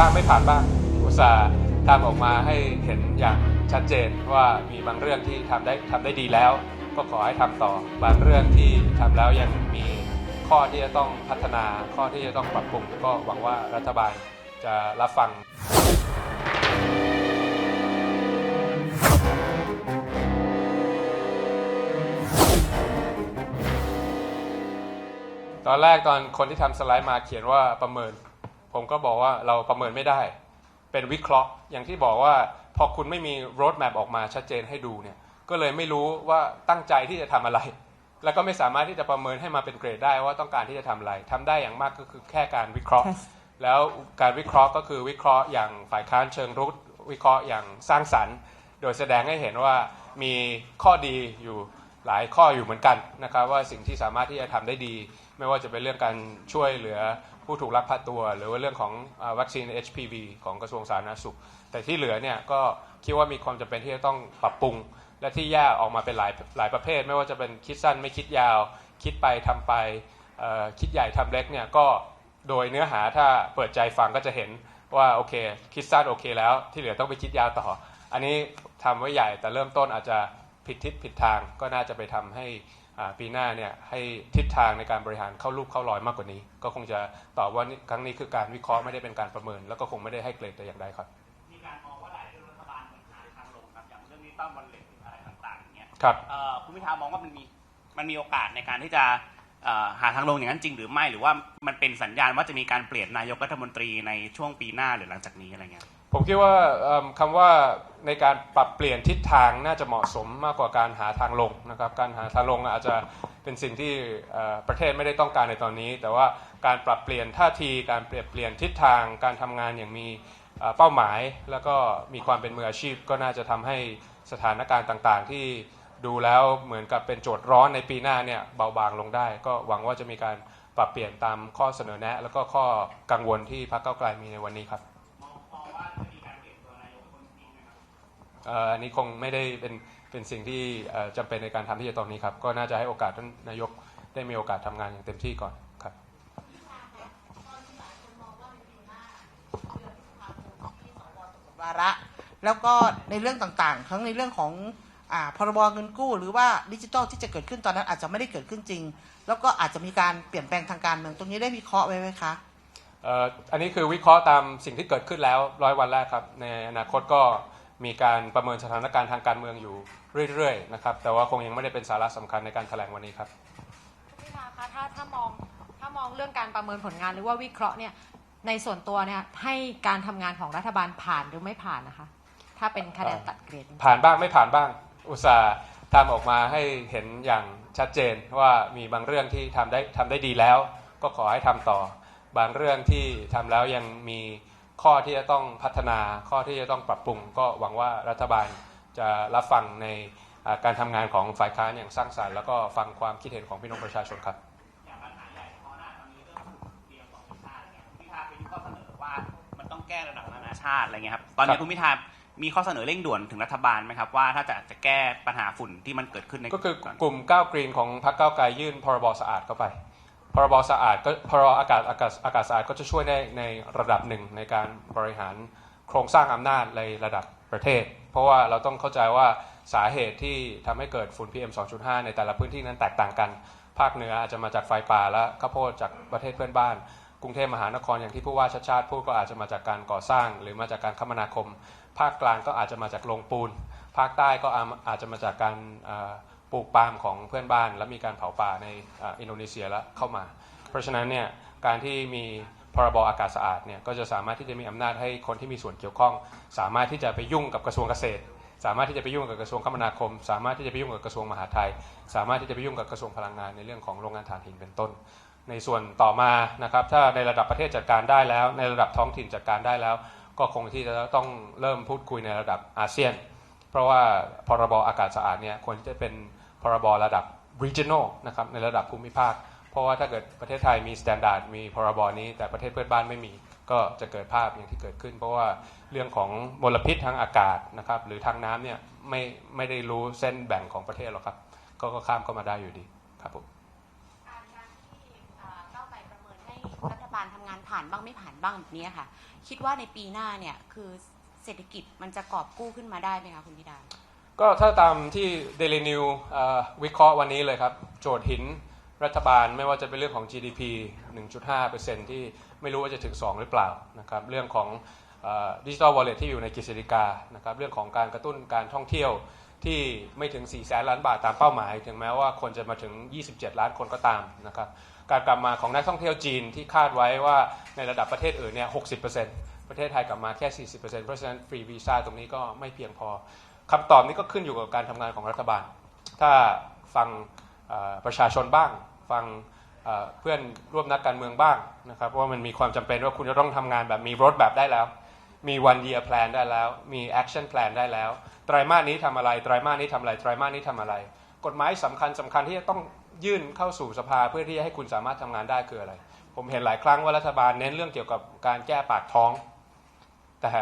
บ้างไม่ผ่านบ้าง อุตส่าห์ทำออกมาให้เห็นอย่างชัดเจนว่ามีบางเรื่องที่ทำได้ทำได้ดีแล้ว ก็ขอให้ทำต่อ บางเรื่องที่ทำแล้วยังมีข้อที่จะต้องพัฒนา ข้อที่จะต้องปรับปรุงก็หวังว่ารัฐบาลจะรับฟังตอนแรกตอนคนที่ทำสไลด์มาเขียนว่าประเมิน ผมก็บอกว่าเราประเมินไม่ได้ เป็นวิเคราะห์อย่างที่บอกว่าพอคุณไม่มีโรดแมพออกมาชัดเจนให้ดูเนี่ยก็เลยไม่รู้ว่าตั้งใจที่จะทำอะไร แล้วก็ไม่สามารถที่จะประเมินให้มาเป็นเกรดได้ว่าต้องการที่จะทำอะไรทำได้อย่างมากก็คือแค่การวิเคราะห์ แล้วการวิเคราะห์ก็คือวิเคราะห์อย่างฝ่ายค้านเชิงรุกวิเคราะห์อย่างสร้างสรรค์ โดยแสดงให้เห็นว่ามีข้อดีอยู่หลายข้ออยู่เหมือนกันนะครับว่าสิ่งที่สามารถที่จะทำได้ดี ไม่ว่าจะเป็นเรื่องการช่วยเหลือ ผู้ถูกลักพาตัว หรือว่าเรื่องของอวัคซีน HPV ของกระทรวงสาธารณสุข แต่ที่เหลือเนี่ยก็คิดว่ามีความจำเป็นที่จะต้องปรับปรุง และที่แยกออกมาเป็นหลายหลายประเภท ไม่ว่าจะเป็นคิดสั้นไม่คิดยาว คิดไปทำไปคิดใหญ่ทำเล็กเนี่ยก็โดยเนื้อหาถ้าเปิดใจฟังก็จะเห็นว่าโอเค คิดสั้นโอเคแล้วที่เหลือต้องไปคิดยาวต่อ อันนี้ทำไว้ใหญ่แต่เริ่มต้นอาจจะผิดทิศผิดทางก็น่าจะไปทำให้ ปีหน้าเนี่ยให้ทิศทางในการบริหารเข้ารูปเข้ารอยมากกว่านี้ ก็คงจะตอบว่านี่ครั้งนี้คือการวิเคราะห์ไม่ได้เป็นการประเมิน แล้วก็คงไม่ได้ให้เกรดแต่อย่างใดครับมีการมองว่าหลายเรื่องรัฐบาลเหมือนหาทางลงครับอย่างเรื่องนี้ตั้งวันเหล็กอะไรต่างๆอย่างเงี้ยครับเอ่อคุณพิธามองว่ามันมีมันมีโอกาสในการที่จะเอ่อหาทางลงอย่างนั้นจริงหรือไม่หรือว่ามันเป็นสัญญาณว่าจะมีการเปลี่ยนนายกรัฐมนตรีในช่วงปีหน้าหรือหลังจากนี้อะไรเงี้ย ผมคิดว่าเอิ่มคำว่าในการปรับเปลี่ยนทิศทางน่าจะเหมาะสมมากกว่าการหาทางลงนะครับ การหาทางลงอาจจะเป็นสิ่งที่ประเทศไม่ได้ต้องการในตอนนี้ แต่ว่าการปรับเปลี่ยนท่าที การเปลี่ยนเปลี่ยนทิศทาง การทำงานอย่างมีเป้าหมาย แล้วก็มีความเป็นมืออาชีพ ก็น่าจะทำให้สถานการณ์ต่างๆ ที่ดูแล้วเหมือนกับเป็นโจทย์ร้อนในปีหน้าเนี่ยเบาบางลงได้ ก็หวังว่าจะมีการปรับเปลี่ยนตามข้อเสนอแนะ แล้วก็ข้อกังวลที่พรรคเก้าวไกลมีในวันนี้ครับ อ่ออันนี้คงไม่ได้เป็นเป็นสิ่งที่เอ่อจำเป็นในการทำที่จะตอนนี้ครับ ก็น่าจะให้โอกาสท่านนายกได้มีโอกาสทำงานอย่างเต็มที่ก่อนครับวาระแล้วก็ในเรื่องต่างๆ ทั้งในเรื่องของอ่าพรบเงินกู้ หรือว่าดิจิทัลที่จะเกิดขึ้นตอนนั้นอาจจะไม่ได้เกิดขึ้นจริง แล้วก็อาจจะมีการเปลี่ยนแปลงทางการเมืองตรงนี้ได้วิเคราะห์ไว้ไหมคะเอ่ออันนี้คือวิเคราะห์ตามสิ่งที่เกิดขึ้นแล้วร้อยวันแรกครับ ในอนาคตก็ มีการประเมินสถานการณ์ทางการเมืองอยู่เรื่อยๆนะครับ แต่ว่าคงยังไม่ได้เป็นสาระสำคัญในการแถลงวันนี้ครับคุณพิธาคะถ้าถ้ามองถ้ามองเรื่องการประเมินผลงานหรือว่าวิเคราะห์เนี่ยในส่วนตัวเนี่ยให้การทำงานของรัฐบาลผ่านหรือไม่ผ่านนะคะ ถ้าเป็นคะแนนตัดเกรดผ่านบ้างไม่ผ่านบ้าง อุตส่าห์ทำออกมาให้เห็นอย่างชัดเจนว่ามีบางเรื่องที่ทำได้ทำได้ดีแล้ว ก็ขอให้ทำต่อบางเรื่องที่ทำแล้วยังมี ข้อที่จะต้องพัฒนาข้อที่จะต้องปรับปรุง ก็หวังว่ารัฐบาลจะรับฟังในอ่าการทำงานของฝ่ายค้านอย่างสร้างสรรค์แล้วก็ฟังความคิดเห็นของพี่น้องประชาชนครับอย่างปัญหาใหญ่ข้อหน้าตอนนี้เรื่องเตรียมของชาติเนี่ยคุณพิธาเป็นข้อเสนอว่ามันต้องแก้ระดับนานาชาติอะไรเงี้ยครับตอนครันี้บคุณพิธามีข้อเสนอเร่งด่วนถึงรัฐบาลไหมครับว่าถ้าจะจะแก้ปัญหาฝุ่นที่มันเกิดขึ้นในก็คือกลุ่มก้าวกรีนของพรรคก้าวไกลยื่นพรบสะอาดเข้าไป พรบสะอาดก็พรบอากาศอากาศอากาศสะอาดก็จะช่วยได้ในระดับหนึ่งในการบริหารโครงสร้างอำนาจในระดับประเทศ เพราะว่าเราต้องเข้าใจว่าสาเหตุที่ทำให้เกิดฝุ่น PM 2.5 ในแต่ละพื้นที่นั้นแตกต่างกัน ภาคเหนืออาจจะมาจากไฟป่าและข้าวโพดจากประเทศเพื่อนบ้าน กรุงเทพมหานครอย่างที่ผู้ว่าชาติชาติพูดก็อาจจะมาจากการก่อสร้าง หรือมาจากการคมนาคม ภาคกลางก็อาจจะมาจากโรงปูน ภาคใต้ก็อาจจะมาจากการ ปลูกปาล์มของเพื่อนบ้าน และมีการเผาป่าในอินโดนีเซียแล้วเข้ามา เพราะฉะนั้นเนี่ยการที่มีพรบอากาศสะอาดเนี่ยก็จะสามารถที่จะมีอำนาจให้คนที่มีส่วนเกี่ยวข้อง สามารถที่จะไปยุ่งกับกระทรวงเกษตร สามารถที่จะไปยุ่งกับกระทรวงคมนาคม สามารถที่จะไปยุ่งกับกระทรวงมหาดไทย สามารถที่จะไปยุ่งกับกระทรวงพลังงานในเรื่องของโรงงานถ่านหินเป็นต้น ในส่วนต่อมานะครับถ้าในระดับประเทศจัดการได้แล้ว ในระดับท้องถิ่นจัดการได้แล้ว ก็คงที่จะต้องเริ่มพูดคุยในระดับอาเซียน เพราะว่าพรบอากาศสะอาดเนี่ยควรจะเป็น พรบระดับ regional นะครับในระดับภูมิภาค เพราะว่าถ้าเกิดประเทศไทยมีสแตนดาร์ดมีพรบนี้ แต่ประเทศเพื่อนบ้านไม่มี ก็จะเกิดภาพอย่างที่เกิดขึ้น เพราะว่าเรื่องของมลพิษทางอากาศนะครับหรือทางน้ำเนี่ยไม่ไม่ได้รู้เส้นแบ่งของประเทศหรอกครับ ก็ก็ข้ามเข้ามาได้อยู่ดีครับผมการการที่เอ่อก้าวไกลประเมินให้รัฐบาลทำงานผ่านบ้างไม่ผ่านบ้างแบบนี้ค่ะ คิดว่าในปีหน้าเนี่ยคือเศรษฐกิจมันจะกอบกู้ขึ้นมาได้ไหมคะคุณพิดา ก็ถ้าตามที่ Daily New วิเคราะห์วันนี้เลยครับ โจทย์หินรัฐบาลไม่ว่าจะเป็นเรื่องของ GDP 1.5%ที่ไม่รู้ว่าจะถึง 2 หรือเปล่านะครับเรื่องของดิจิทัลวอลเล็ตที่อยู่ในกฤษฎีกานะครับเรื่องของการกระตุ้นการท่องเที่ยวที่ไม่ถึง 4 แสนล้านบาทตามเป้าหมาย ถึงแม้ว่าคนจะมาถึง 27 ล้านคนก็ตามนะครับการกลับมาของนักท่องเที่ยวจีนที่คาดไว้ว่าในระดับประเทศอื่นเนี่ย 60%ประเทศไทยกลับมาแค่ 40%เพราะฉะนั้นฟรีวีซ่าตรงนี้ก็ไม่เพียงพอ คำตอบนี้ก็ขึ้นอยู่กับการทำงานของรัฐบาล ถ้าฟังประชาชนบ้าง ฟังเพื่อนร่วมนักการเมืองบ้างนะครับว่ามันมีความจำเป็นว่าคุณจะต้องทำงานแบบมีรถแบบได้แล้ว มี one year plan ได้แล้ว มี action plan ได้แล้ว ไตรมาสนี้ทำอะไรไตรมาสนี้ทำอะไรไตรมาสนี้ทำอะไร กฎหมายสำคัญสำคัญที่จะต้องยื่นเข้าสู่สภาเพื่อที่จะให้คุณสามารถทำงานได้คืออะไร ผมเห็นหลายครั้งว่ารัฐบาลเน้นเรื่องเกี่ยวกับการแก้ปากท้อง แต่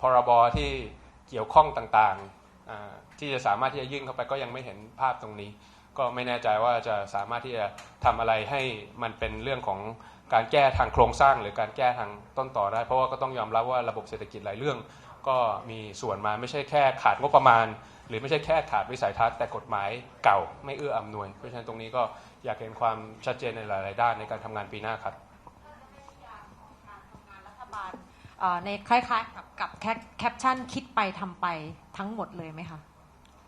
พรบที่เกี่ยวข้องต่างๆ ที่จะสามารถที่จะยื่นเข้าไปก็ยังไม่เห็นภาพตรงนี้ ก็ไม่แน่ใจว่าจะสามารถที่จะทำอะไรให้มันเป็นเรื่องของการแก้ทางโครงสร้างหรือการแก้ทางต้นต่อได้ เพราะว่าก็ต้องยอมรับว่าระบบเศรษฐกิจหลายเรื่อง ก็มีส่วนมาไม่ใช่แค่ขาดงบประมาณ หรือไม่ใช่แค่ขาดวิสัยทัศน์แต่กฎหมายเก่าไม่เอื้ออำนวย เพราะฉะนั้นตรงนี้ก็อยากเห็นความชัดเจนในหลาย ๆ ด้านในการทำงานปีหน้าครับ ในคล้ายๆกับกับแคปชั่นคิดไปทำไปทั้งหมดเลยไหมคะ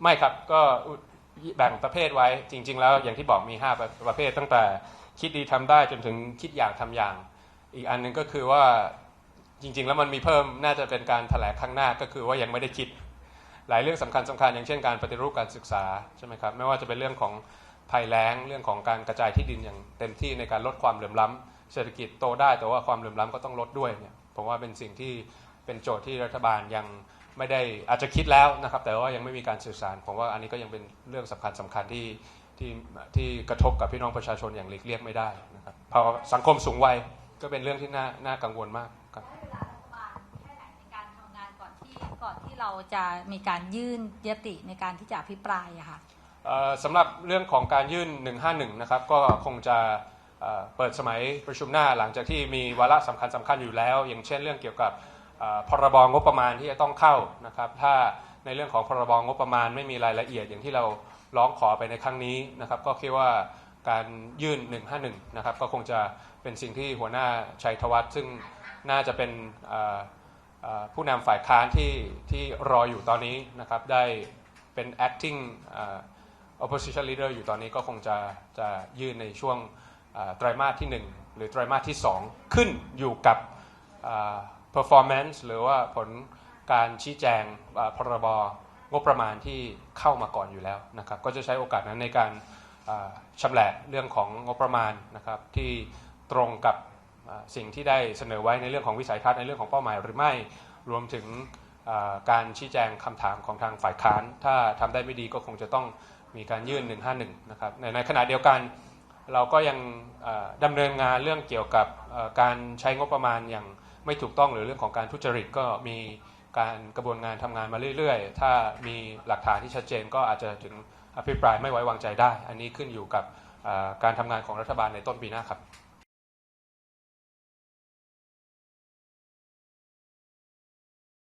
ไม่ครับก็แบ่งประเภทไว้จริง ๆ แล้วอย่างที่บอกมี 5 ประประเภทตั้งแต่คิดดีทำได้จนถึงคิดอยากทำอย่าง อีกอันหนึงก็คือว่าจริง ๆ แล้วมันมีเพิ่มน่าจะเป็นการแถลงข้างหน้าก็คือว่ายังไม่ได้คิด หลายเรื่องสำคัญสคัญๆอย่างเช่นการปฏิรูปการศึกษาใช่ไหมครับไม่ว่าจะเป็นเรื่องของภัยแล้งเรื่องของการกระจายที่ดินอย่างเต็มที่ในการลดความเหลื่อมล้ำเศรษฐกิจโตได้แต่ว่าความเหลื่อมล้ำก็ต้องลดด้วยเนี่ย ผมว่าเป็นสิ่งที่เป็นโจทย์ที่รัฐบาลยังไม่ได้อาจจะคิดแล้วนะครับ แต่ว่ายังไม่มีการสื่อสารผมว่าอันนี้ก็ยังเป็นเรื่องสำคัญสำคัญที่ที่ที่กระทบกับพี่น้องประชาชนอย่างหลีกเลี่ยงไม่ได้นะครับเพราะสังคมสูงวัยก็เป็นเรื่องที่น่าน่ากังวลมากครับใช้เวลารัฐบาลแค่ไหนในการทำงานก่อนที่ก่อนที่เราจะมีการยื่นยติในการที่จะอภิปรายอะค่ะเอ่อสำหรับเรื่องของการยื่น 151 นะครับ ก็คงจะ เปิดสมัยประชุมหน้าหลังจากที่มีวาระสำคัญสำคัญอยู่แล้ว อย่างเช่นเรื่องเกี่ยวกับพรบงบประมาณที่จะต้องเข้านะครับถ้าในเรื่องของพรบงบประมาณไม่มีรายละเอียดอย่างที่เราร้องขอไปในครั้งนี้นะครับก็คิดว่าการยื่น 151 นะครับก็คงจะเป็นสิ่งที่หัวหน้าชัยธวัฒน์ซึ่งน่าจะเป็นผู้นำฝ่ายค้านที่ที่รออยู่ตอนนี้นะครับได้เป็น acting opposition leader อยู่ตอนนี้ก็คงจะจะยื่นในช่วง ไตรามาสที่ 1 หรือไตรามาสที่ 2 ขึ้นอยู่กับ performance หรือว่าผลการชี้แจงพรบงบประมาณที่เข้ามาก่อนอยู่แล้วนะครับก็จะใช้โอกาสนั้นในการชำแหละเรื่องของงบประมาณนะครับที่ตรงกับสิ่งที่ได้เสนอไว้ในเรื่องของวิสัยทัศน์ในเรื่องของเป้าหมายหรือไม่รวมถึงการชี้แจงคำถามของทางฝ่ายค้าน ถ้าทำได้ไม่ดีก็คงจะต้องมีการยื่น 151 นะครับในในขณะเดียวกัน เราก็ยังเอ่อดำเนินงานเรื่องเกี่ยวกับการใช้งบประมาณอย่างไม่ถูกต้องหรือเรื่องของการทุจริตก็มีการกระบวนการทำงานมาเรื่อย ๆ ถ้ามีหลักฐานที่ชัดเจนก็อาจจะถึงอภิปรายไม่ไว้วางใจได้ อันนี้ขึ้นอยู่กับการทำงานของรัฐบาลในต้นปีหน้าครับ